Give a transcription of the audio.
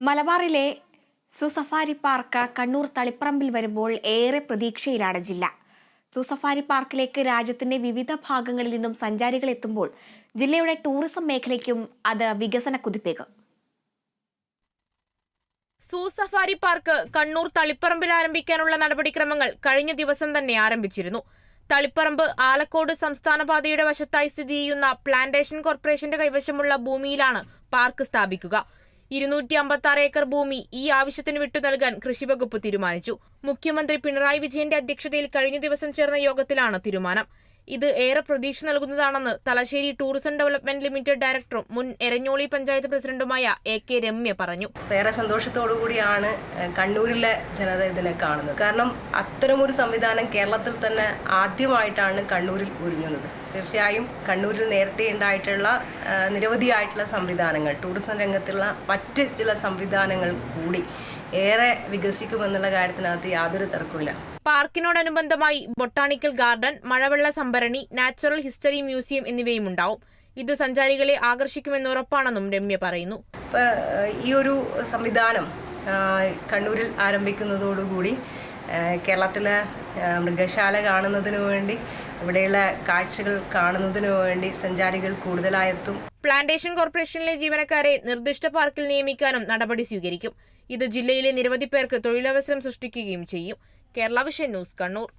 മലബാറിലെ സുസഫാരി പാർക്ക് കണ്ണൂർ തളിപ്പറമ്പിൽ വരുമ്പോൾ ഏറെ പ്രതീക്ഷയിലാണ് ജില്ല. സുസഫാരി പാർക്കിലേക്ക് രാജ്യത്തിന്റെ വിവിധ ഭാഗങ്ങളിൽ നിന്നും സഞ്ചാരികൾ എത്തുമ്പോൾ ജില്ലയുടെ ടൂറിസം മേഖലയ്ക്കും അത് വികസന കുതിപ്പേകും. സൂസഫാരി പാർക്ക് കണ്ണൂർ തളിപ്പറമ്പിൽ ആരംഭിക്കാനുള്ള നടപടിക്രമങ്ങൾ കഴിഞ്ഞ ദിവസം തന്നെ ആരംഭിച്ചിരുന്നു. തളിപ്പറമ്പ് ആലക്കോട് സംസ്ഥാന പാതയുടെ വശത്തായി സ്ഥിതി ചെയ്യുന്ന പ്ലാന്റേഷൻ കോർപ്പറേഷന്റെ കൈവശമുള്ള ഭൂമിയിലാണ് പാർക്ക് സ്ഥാപിക്കുക. ഇരുന്നൂറ്റി അമ്പത്തി ആറ് ഏക്കർ ഭൂമി ഈ ആവശ്യത്തിന് വിട്ടു നൽകാൻ കൃഷിവകുപ്പ് തീരുമാനിച്ചു. മുഖ്യമന്ത്രി പിണറായി വിജയന്റെ അധ്യക്ഷതയിൽ കഴിഞ്ഞ ദിവസം ചേർന്ന യോഗത്തിലാണ് തീരുമാനം. ഇത് ഏറെ പ്രതീക്ഷ നൽകുന്നതാണെന്ന് തലശ്ശേരി ടൂറിസം ഡെവലപ്മെന്റ് ലിമിറ്റഡ് ഡയറക്ടറും മുൻ എരഞ്ഞോളി പഞ്ചായത്ത് പ്രസിഡന്റുമായ എ കെ രമ്യ പറഞ്ഞു. ഏറെ കൂടിയാണ് കണ്ണൂരിലെ ജനത ഇതിനെ കാണുന്നത്. കാരണം അത്തരമൊരു സംവിധാനം കേരളത്തിൽ തന്നെ ആദ്യമായിട്ടാണ് കണ്ണൂരിൽ ഒരുങ്ങുന്നത്. തീർച്ചയായും കണ്ണൂരിൽ നേരത്തെ ഉണ്ടായിട്ടുള്ള നിരവധിയായിട്ടുള്ള സംവിധാനങ്ങൾ ടൂറിസം രംഗത്തുള്ള മറ്റ് ചില സംവിധാനങ്ങൾ കൂടി ഏറെ വികസിക്കുമെന്നുള്ള കാര്യത്തിനകത്ത് യാതൊരു തർക്കമില്ല പാർക്കിനോടനുബന്ധമായി ബൊട്ടാണിക്കൽ ഗാർഡൻ മഴവെള്ള സംഭരണി നാച്ചുറൽ ഹിസ്റ്ററി മ്യൂസിയം എന്നിവയും ഉണ്ടാവും ഇത് സഞ്ചാരികളെ ആകർഷിക്കുമെന്ന് ഉറപ്പാണെന്നും രമ്യ പറയുന്നു. ഈ ഒരു സംവിധാനം കണ്ണൂരിൽ ആരംഭിക്കുന്നതോടുകൂടി കേരളത്തിലെ മൃഗശാല കാണുന്നതിനു വേണ്ടി ഇവിടെയുള്ള കാഴ്ചകൾ കാണുന്നതിനു വേണ്ടി സഞ്ചാരികൾ കൂടുതലായെത്തും. പ്ലാന്റേഷൻ കോർപ്പറേഷനിലെ ജീവനക്കാരെ നിർദ്ദിഷ്ട പാർക്കിൽ നിയമിക്കാനും നടപടി സ്വീകരിക്കും. ഇത് ജില്ലയിലെ നിരവധി പേർക്ക് തൊഴിലവസരം സൃഷ്ടിക്കുകയും ചെയ്യും. Kerala vision news Kannur.